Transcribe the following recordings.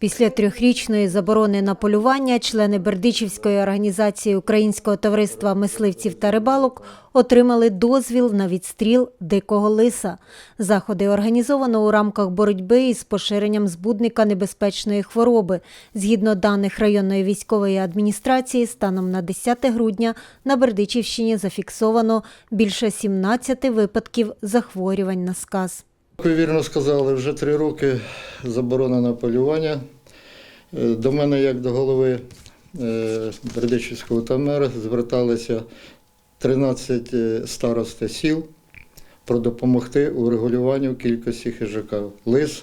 Після трьохрічної заборони на полювання члени Бердичівської організації Українського товариства мисливців та рибалок отримали дозвіл на відстріл дикого лиса. Заходи організовано у рамках боротьби із поширенням збудника небезпечної хвороби. Згідно даних районної військової адміністрації, станом на 10 грудня на Бердичівщині зафіксовано більше 17 випадків захворювань на сказ. Ви вірно сказали, вже три роки заборонено полювання. Е, До мене, як до голови е, Бердичівського ТМР, зверталися 13 е, старости сіл про допомогти у регулюванні кількості хижака. Лис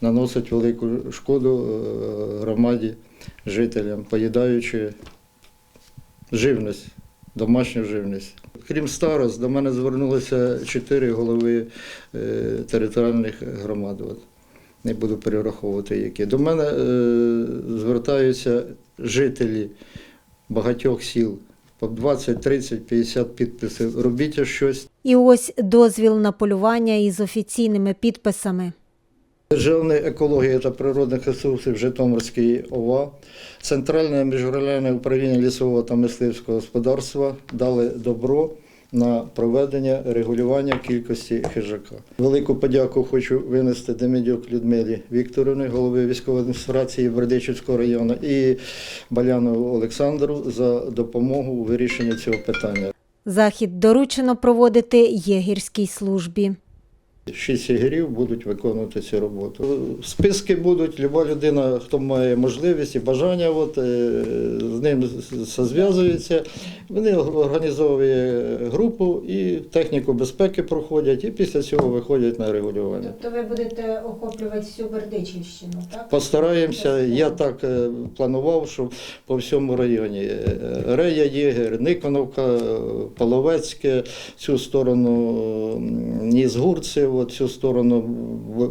наносить велику шкоду громаді, жителям, поїдаючи живність, домашню живність. Крім старост, до мене звернулися чотири голови е, територіальних громад. Не буду перераховувати які. До мене е, звертаються жителі багатьох сіл по 20, 30, 50 підписів. Робіть щось. І ось дозвіл на полювання із офіційними підписами. Державна екологія та природних ресурсів Житомирської ОВА, Центральне міжрегіональне управління лісового та мисливського господарства дали добро на проведення регулювання кількості хижака. Велику подяку хочу винести Демидюк Людмилі Вікторівні, голови військової адміністрації Бердичівського району, і Балянову Олександру за допомогу у вирішенні цього питання. Захід доручено проводити єгірській службі. Шість ігрів будуть виконувати цю роботу. Списки будуть, люба людина, хто має можливість і бажання, от, е, з ним зв'язується. Вони організовують групу і техніку безпеки проходять, і після цього виходять на регулювання. Тобто ви будете охоплювати всю Бердичівщину, так? Постараємося, я так е, планував, що по всьому районі. Е, Рея Єгер, Никоновка, Половецьке, цю сторону м, Нізгурці, от, цю сторону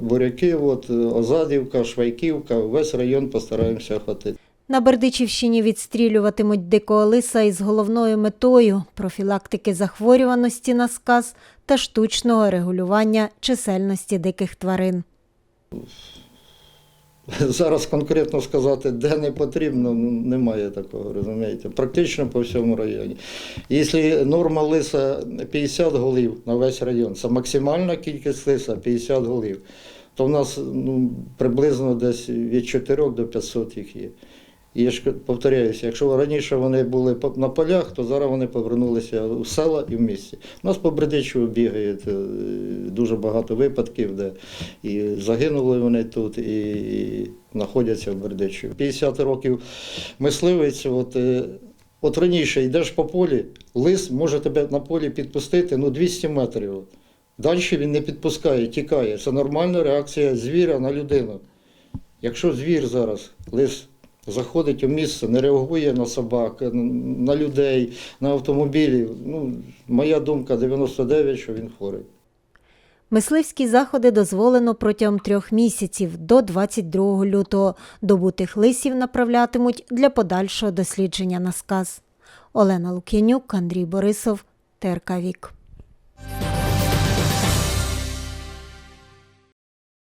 Буряки, от, Озадівка, Швайківка, весь район постараємося охватити. На Бердичівщині відстрілюватимуть дикого лиса із головною метою профілактики захворюваності на сказ та штучного регулювання чисельності диких тварин. Зараз конкретно сказати, де не потрібно, ну, немає такого, розумієте. Практично по всьому районі. Якщо норма лиса 50 голів на весь район, це максимальна кількість лиса 50 голів, то в нас ну, приблизно десь від 4 до 500 їх є. І я ж повторяюся, якщо раніше вони були на полях, то зараз вони повернулися у села і в місті. У нас по Бердичеву бігають е, дуже багато випадків, де і загинули вони тут, і, і знаходяться в Бердичеві. 50 років мисливець, от, е, от раніше йдеш по полі, лис може тебе на полі підпустити ну, 200 метрів. Далі він не підпускає, тікає. Це нормальна реакція звіра на людину. Якщо звір зараз, лис заходить у місце, не реагує на собак, на людей, на автомобілі, ну, моя думка 99, що він хворий. Мисливські заходи дозволено протягом трьох місяців до 22 лютого. Добутих лисів направлятимуть для подальшого дослідження на сказ. Олена Лук'янюк, Андрій Борисов, ТРК Вік.